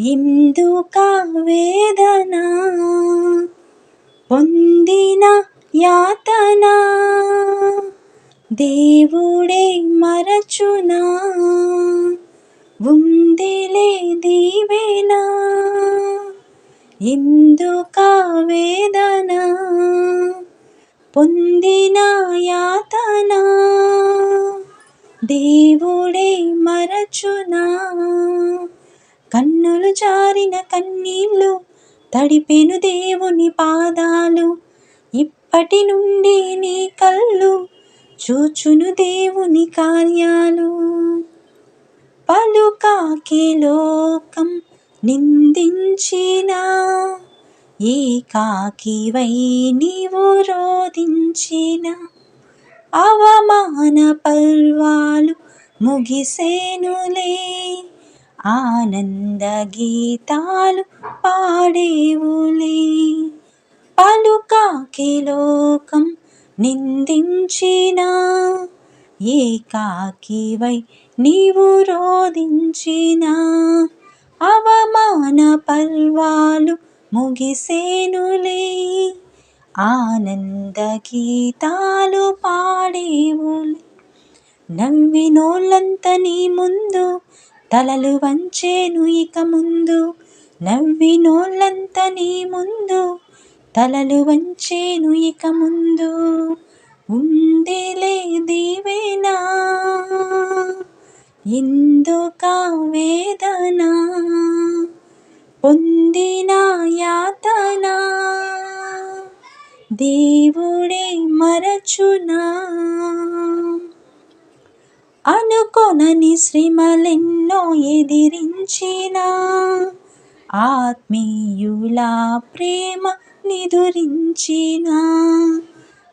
ఇందుక వేదన పొందిన యాతన. దేవుడే మరచునా ఉందిలే దీవేనా. ఇందుక వేదన పొందిన యాతన. దేవుడే మరచునా కన్నులు జారిన కన్నీళ్ళు తడిపెను దేవుని పాదాలు. ఇప్పటి నుండి నీ కళ్ళు చూచును దేవుని కార్యాలు. పలుకాకి లోకం నిందించిన ఏకాకివై నీవు రోధించిన. అవమాన పర్వాలు ముగిసేనులే. ఆనంద గీతాలు పాడేవులే. పలుకాకి లోకం నిందించిన ఏకాకివై నీవు రోధించిన. అవమాన పర్వాలు ముగిసేనులే. ఆనంద గీతాలు పాడేవులే. నవ్వినోళ్ళంత నీ ముందు తలలు వంచేను ఇక ముందు నవ్వినోళ్ళంత నీ ముందు తలలు వంచేను ఇక ముందు. ఉందిలే దీవేనా ఎందుక వేదన పొందిన యాతన. దేవుడే మరచునా. అనుకొనని శ్రమలెన్నో ఎదిరించిన ఆత్మీయుల ప్రేమ నిదురించిన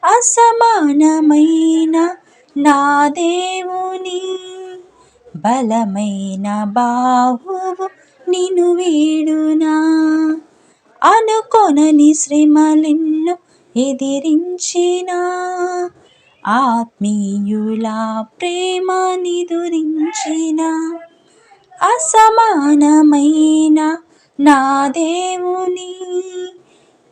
అసమానమైన నా దేవుని బలమైన బాహువు నిను వీడునా? అనుకొనని శ్రమలెన్నో ఎదిరించినా ఆత్మీయుల ప్రేమ నిదురించిన అసమానమైన నా దేవుని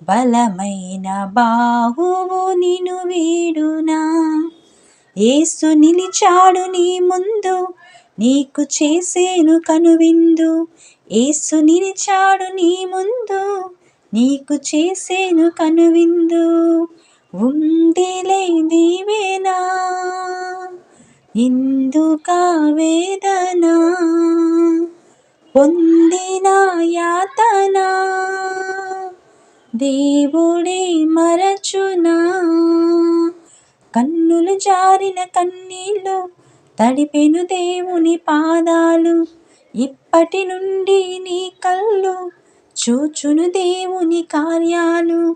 బలమైన బాహువు నిను వీడునా. ఏసు నిలిచాడు నీ ముందు నీకు చేసేను కనువిందు. ఏసు నిలిచాడు నీ ముందు నీకు చేసేను కనువిందు. ఉందిలే దీవెనా ఇందుకా వేదన? పొందిన యాతన? దేవుడే మరచునా? కన్నులు జారిన కన్నీళ్ళు తడిపెను దేవుని పాదాలు. ఇప్పటి నుండి నీ కళ్ళు చూచును దేవుని కార్యాలు.